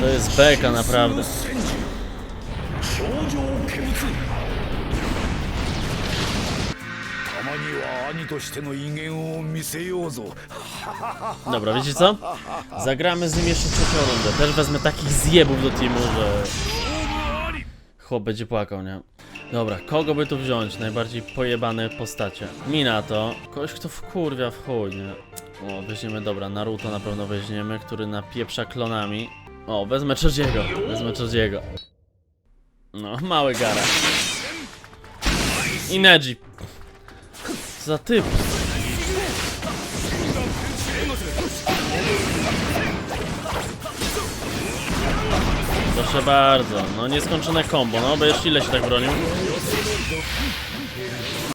To jest beka naprawdę. Dobra, wiecie co? Zagramy z nim jeszcze trzecią rundę. Też wezmę takich zjebów do teamu, że... Chłop będzie płakał, nie? Dobra, kogo by tu wziąć? Najbardziej pojebane postacie. Minato. Kogoś, kto wkurwia w chuj, nie? O, weźmiemy, dobra, Naruto na pewno weźmiemy, który napieprza klonami. O, wezmę Chodziego, wezmę Chodziego. No, mały gara. I Neji. Za typ? Proszę bardzo, no nieskończone combo, no bo jeszcze ile się tak bronił?